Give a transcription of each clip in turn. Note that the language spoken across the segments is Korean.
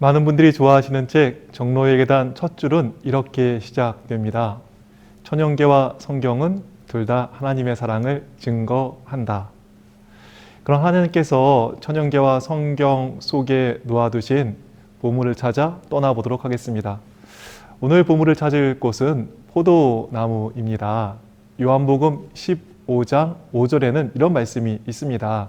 많은 분들이 좋아하시는 책 정로의 계단 첫 줄은 이렇게 시작됩니다. 천연계와 성경은 둘 다 하나님의 사랑을 증거한다. 그럼 하나님께서 천연계와 성경 속에 놓아두신 보물을 찾아 떠나보도록 하겠습니다. 오늘 보물을 찾을 곳은 포도나무입니다. 요한복음 15장 5절에는 이런 말씀이 있습니다.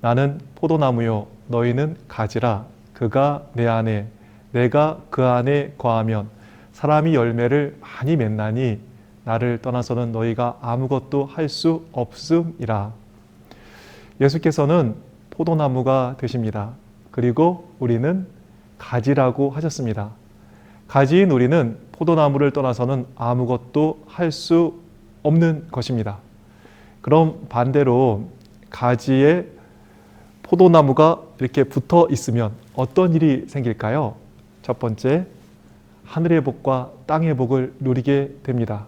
나는 포도나무요 너희는 가지라 그가 내 안에 내가 그 안에 거하면 사람이 열매를 많이 맺나니 나를 떠나서는 너희가 아무것도 할 수 없음이라. 예수께서는 포도나무가 되십니다. 그리고 우리는 가지라고 하셨습니다. 가지인 우리는 포도나무를 떠나서는 아무것도 할 수 없는 것입니다. 그럼 반대로 가지에 포도나무가 이렇게 붙어 있으면 어떤 일이 생길까요? 첫 번째, 하늘의 복과 땅의 복을 누리게 됩니다.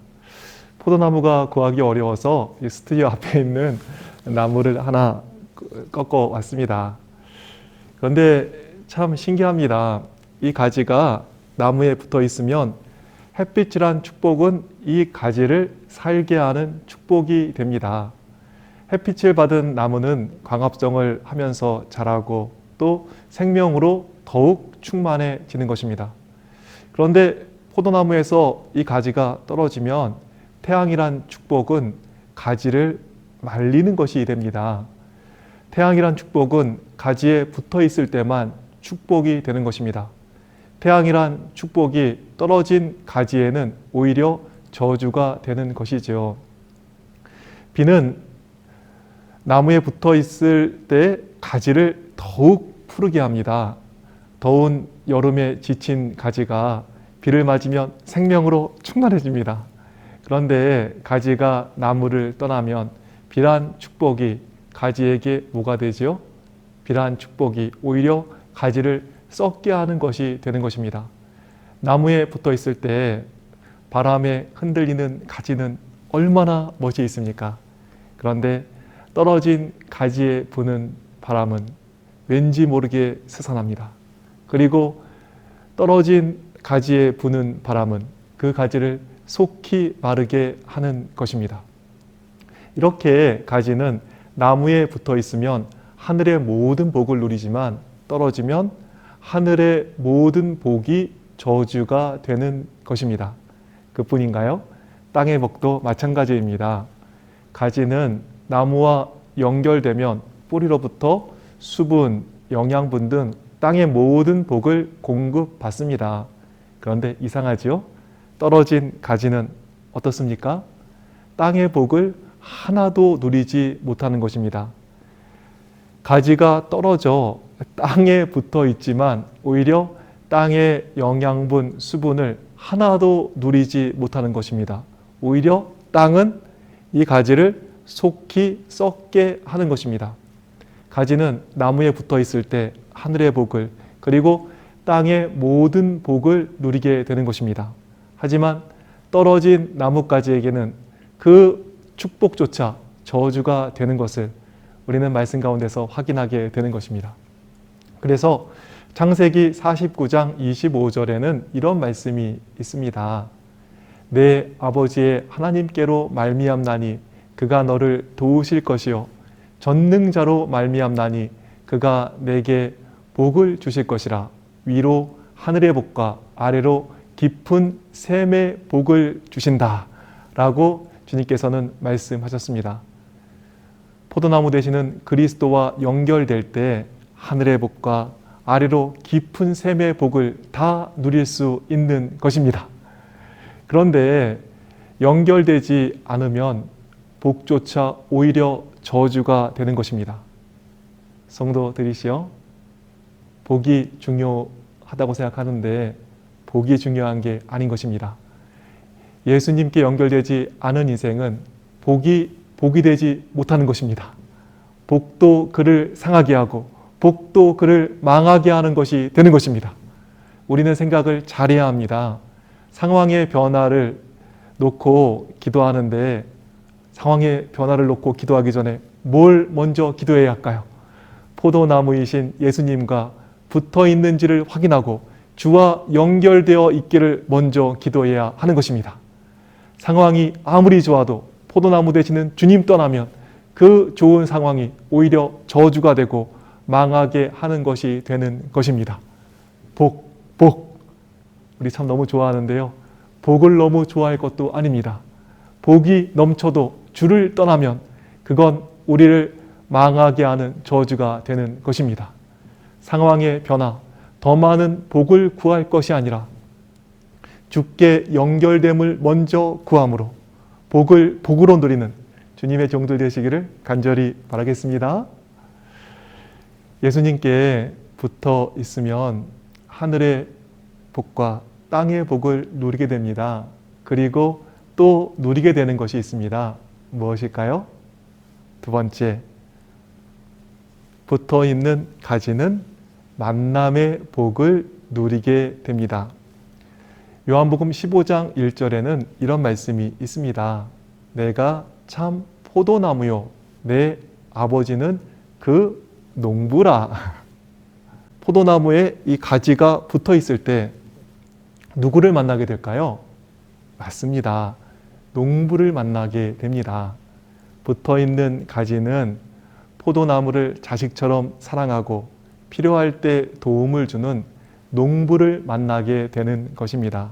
포도나무가 구하기 어려워서 이 스튜디오 앞에 있는 나무를 하나 꺾어 왔습니다. 그런데 참 신기합니다. 이 가지가 나무에 붙어 있으면 햇빛이란 축복은 이 가지를 살게 하는 축복이 됩니다. 햇빛을 받은 나무는 광합성을 하면서 자라고 또 생명으로 더욱 충만해지는 것입니다. 그런데 포도나무에서 이 가지가 떨어지면 태양이란 축복은 가지를 말리는 것이 됩니다. 태양이란 축복은 가지에 붙어 있을 때만 축복이 되는 것입니다. 태양이란 축복이 떨어진 가지에는 오히려 저주가 되는 것이죠. 비는 나무에 붙어 있을 때 가지를 더욱 푸르게 합니다. 더운 여름에 지친 가지가 비를 맞으면 생명으로 충만해집니다. 그런데 가지가 나무를 떠나면 비란 축복이 가지에게 뭐가 되지요? 비란 축복이 오히려 가지를 썩게 하는 것이 되는 것입니다. 나무에 붙어 있을 때 바람에 흔들리는 가지는 얼마나 멋이 있습니까? 그런데 떨어진 가지에 부는 바람은 왠지 모르게 스산합니다. 그리고 떨어진 가지에 부는 바람은 그 가지를 속히 마르게 하는 것입니다. 이렇게 가지는 나무에 붙어 있으면 하늘의 모든 복을 누리지만 떨어지면 하늘의 모든 복이 저주가 되는 것입니다. 그뿐인가요? 땅의 복도 마찬가지입니다. 가지는 나무와 연결되면 뿌리로부터 수분, 영양분 등 땅의 모든 복을 공급받습니다. 그런데 이상하지요? 떨어진 가지는 어떻습니까? 땅의 복을 하나도 누리지 못하는 것입니다. 가지가 떨어져 땅에 붙어 있지만 오히려 땅의 영양분, 수분을 하나도 누리지 못하는 것입니다. 오히려 땅은 이 가지를 속히 썩게 하는 것입니다. 가지는 나무에 붙어 있을 때 하늘의 복을 그리고 땅의 모든 복을 누리게 되는 것입니다. 하지만 떨어진 나뭇가지에게는 그 축복조차 저주가 되는 것을 우리는 말씀 가운데서 확인하게 되는 것입니다. 그래서 창세기 49장 25절에는 이런 말씀이 있습니다. 내 아버지의 하나님께로 말미암나니 그가 너를 도우실 것이요 전능자로 말미암나니 그가 내게 복을 주실 것이라 위로 하늘의 복과 아래로 깊은 샘의 복을 주신다 라고 주님께서는 말씀하셨습니다. 포도나무 되시는 그리스도와 연결될 때 하늘의 복과 아래로 깊은 샘의 복을 다 누릴 수 있는 것입니다. 그런데 연결되지 않으면 복조차 오히려 저주가 되는 것입니다. 성도들이시여, 복이 중요하다고 생각하는데 복이 중요한 게 아닌 것입니다. 예수님께 연결되지 않은 인생은 복이 복이 되지 못하는 것입니다. 복도 그를 상하게 하고 복도 그를 망하게 하는 것이 되는 것입니다. 우리는 생각을 잘해야 합니다. 상황의 변화를 놓고 기도하는데 상황의 변화를 놓고 기도하기 전에 뭘 먼저 기도해야 할까요? 포도나무이신 예수님과 붙어 있는지를 확인하고 주와 연결되어 있기를 먼저 기도해야 하는 것입니다. 상황이 아무리 좋아도 포도나무 되시는 주님 떠나면 그 좋은 상황이 오히려 저주가 되고 망하게 하는 것이 되는 것입니다. 복, 복. 우리 참 너무 좋아하는데요. 복을 너무 좋아할 것도 아닙니다. 복이 넘쳐도 주를 떠나면 그건 우리를 망하게 하는 저주가 되는 것입니다. 상황의 변화, 더 많은 복을 구할 것이 아니라 주께 연결됨을 먼저 구함으로 복을 복으로 누리는 주님의 종들 되시기를 간절히 바라겠습니다. 예수님께 붙어 있으면 하늘의 복과 땅의 복을 누리게 됩니다. 그리고 또 누리게 되는 것이 있습니다. 무엇일까요? 두 번째, 붙어 있는 가지는 만남의 복을 누리게 됩니다. 요한복음 15장 1절에는 이런 말씀이 있습니다. 내가 참 포도나무요. 내 아버지는 그 농부라. 포도나무에 이 가지가 붙어 있을 때 누구를 만나게 될까요? 맞습니다. 농부를 만나게 됩니다. 붙어 있는 가지는 포도나무를 자식처럼 사랑하고 필요할 때 도움을 주는 농부를 만나게 되는 것입니다.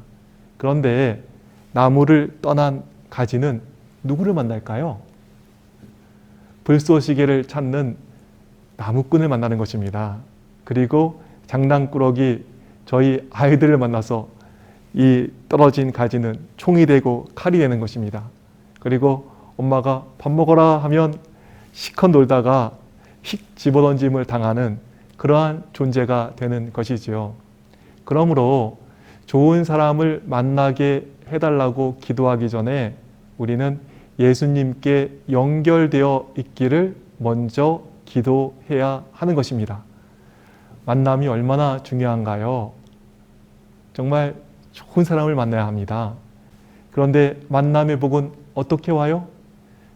그런데 나무를 떠난 가지는 누구를 만날까요? 불쏘시개를 찾는 나무꾼을 만나는 것입니다. 그리고 장난꾸러기 저희 아이들을 만나서 이 떨어진 가지는 총이 되고 칼이 되는 것입니다. 그리고 엄마가 밥 먹어라 하면 시컷 놀다가 휙 집어던짐을 당하는 그러한 존재가 되는 것이지요. 그러므로 좋은 사람을 만나게 해달라고 기도하기 전에 우리는 예수님께 연결되어 있기를 먼저 기도해야 하는 것입니다. 만남이 얼마나 중요한가요? 정말 좋은 사람을 만나야 합니다. 그런데 만남의 복은 어떻게 와요?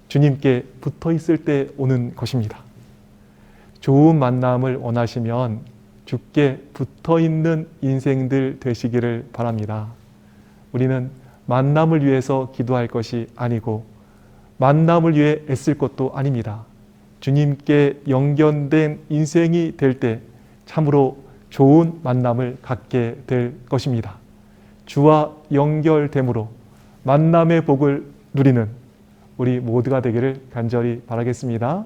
주님께 붙어 있을 때 오는 것입니다. 좋은 만남을 원하시면 주께 붙어 있는 인생들 되시기를 바랍니다. 우리는 만남을 위해서 기도할 것이 아니고 만남을 위해 애쓸 것도 아닙니다. 주님께 연결된 인생이 될 때 참으로 좋은 만남을 갖게 될 것입니다. 주와 연결됨으로 만남의 복을 누리는 우리 모두가 되기를 간절히 바라겠습니다.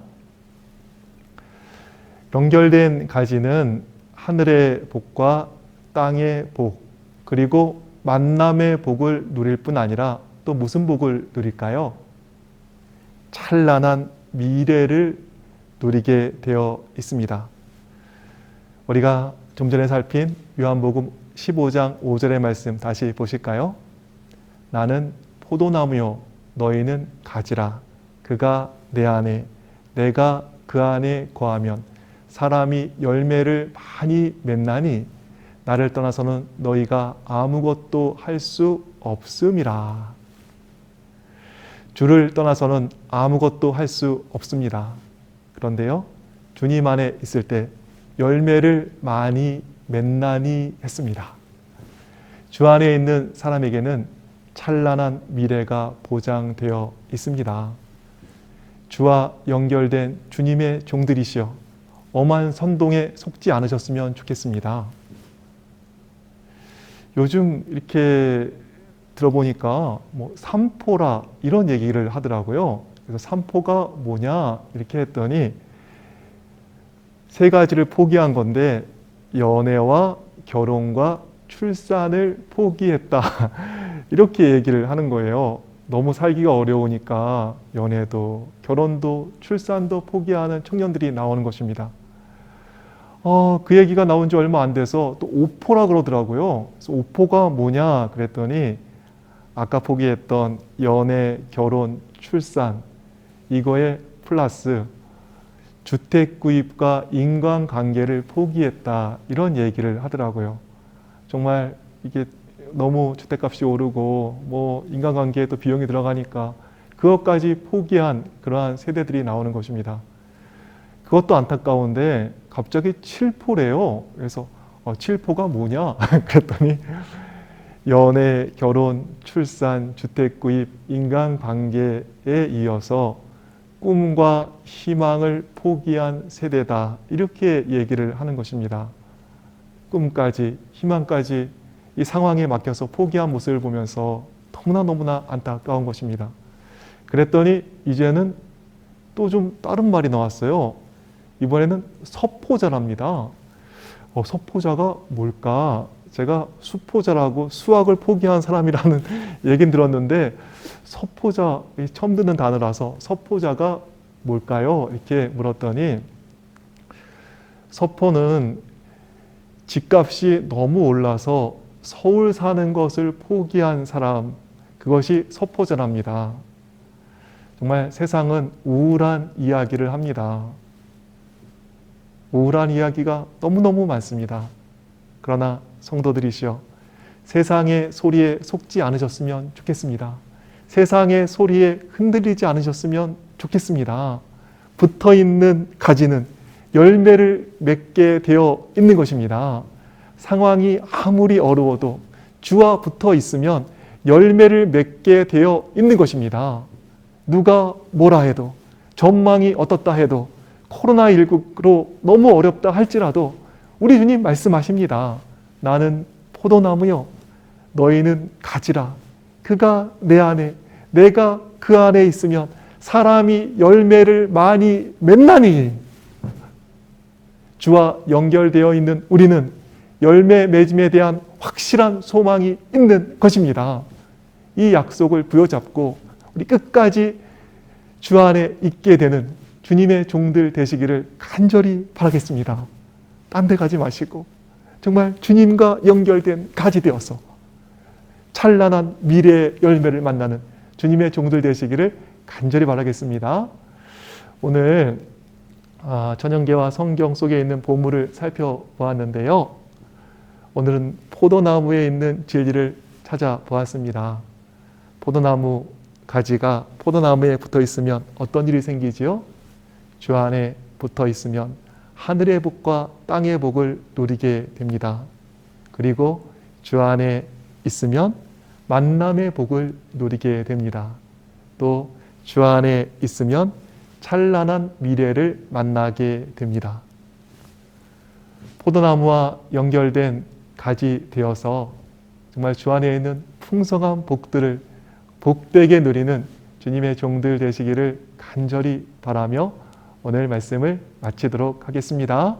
연결된 가지는 하늘의 복과 땅의 복, 그리고 만남의 복을 누릴 뿐 아니라 또 무슨 복을 누릴까요? 찬란한 미래를 누리게 되어 있습니다. 우리가 좀 전에 살핀 요한복음 15장 5절의 말씀 다시 보실까요? 나는 포도나무요 너희는 가지라 그가 내 안에 내가 그 안에 거하면 사람이 열매를 많이 맺나니 나를 떠나서는 너희가 아무것도 할 수 없음이라. 주를 떠나서는 아무것도 할 수 없습니다. 그런데요, 주님 안에 있을 때 열매를 많이 맺나니 했습니다. 주 안에 있는 사람에게는 찬란한 미래가 보장되어 있습니다. 주와 연결된 주님의 종들이시여 엄한 선동에 속지 않으셨으면 좋겠습니다. 요즘 이렇게 들어보니까 뭐 삼포라 이런 얘기를 하더라고요. 그래서 삼포가 뭐냐 이렇게 했더니 세 가지를 포기한 건데 연애와 결혼과 출산을 포기했다. 이렇게 얘기를 하는 거예요. 너무 살기가 어려우니까 연애도 결혼도 출산도 포기하는 청년들이 나오는 것입니다. 어, 그 얘기가 나온 지 얼마 안 돼서 또 오포라 그러더라고요. 오포가 뭐냐 그랬더니 아까 포기했던 연애, 결혼, 출산 이거에 플러스 주택 구입과 인간 관계를 포기했다 이런 얘기를 하더라고요. 정말 이게 너무 주택값이 오르고 뭐 인간관계에도 비용이 들어가니까 그것까지 포기한 그러한 세대들이 나오는 것입니다. 그것도 안타까운데 갑자기 칠포래요. 그래서 어, 칠포가 뭐냐? 그랬더니 연애, 결혼, 출산, 주택 구입, 인간 관계에 이어서 꿈과 희망을 포기한 세대다. 이렇게 얘기를 하는 것입니다. 꿈까지, 희망까지 이 상황에 맡겨서 포기한 모습을 보면서 너무나 너무나 안타까운 것입니다. 그랬더니 이제는 또 좀 다른 말이 나왔어요. 이번에는 서포자랍니다. 어, 서포자가 뭘까? 제가 수포자라고 수학을 포기한 사람이라는 얘긴 들었는데 서포자 처음 듣는 단어라서 서포자가 뭘까요? 이렇게 물었더니 서포는 집값이 너무 올라서 서울 사는 것을 포기한 사람 그것이 서포자랍니다. 정말 세상은 우울한 이야기를 합니다. 우울한 이야기가 너무너무 많습니다. 그러나 성도들이시여 세상의 소리에 속지 않으셨으면 좋겠습니다. 세상의 소리에 흔들리지 않으셨으면 좋겠습니다. 붙어 있는 가지는 열매를 맺게 되어 있는 것입니다. 상황이 아무리 어려워도 주와 붙어 있으면 열매를 맺게 되어 있는 것입니다. 누가 뭐라 해도 전망이 어떻다 해도 코로나19로 너무 어렵다 할지라도 우리 주님 말씀하십니다. 나는 포도나무요. 너희는 가지라. 그가 내 안에, 내가 그 안에 있으면 사람이 열매를 많이 맺나니. 주와 연결되어 있는 우리는 열매 맺음에 대한 확실한 소망이 있는 것입니다. 이 약속을 부여잡고 우리 끝까지 주 안에 있게 되는 주님의 종들 되시기를 간절히 바라겠습니다. 딴 데 가지 마시고 정말 주님과 연결된 가지 되어서 찬란한 미래의 열매를 만나는 주님의 종들 되시기를 간절히 바라겠습니다. 오늘 아, 전형계와 성경 속에 있는 보물을 살펴보았는데요. 오늘은 포도나무에 있는 진리를 찾아보았습니다. 포도나무 가지가 포도나무에 붙어 있으면 어떤 일이 생기지요? 주 안에 붙어 있으면 하늘의 복과 땅의 복을 누리게 됩니다. 그리고 주 안에 있으면 만남의 복을 누리게 됩니다. 또 주 안에 있으면 찬란한 미래를 만나게 됩니다. 포도나무와 연결된 가지 되어서 정말 주 안에 있는 풍성한 복들을 복되게 누리는 주님의 종들 되시기를 간절히 바라며 오늘 말씀을 마치도록 하겠습니다.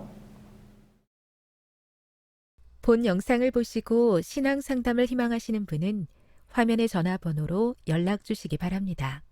본 영상을 보시고 신앙 상담을 희망하시는 분은 화면의 전화번호로 연락 주시기 바랍니다.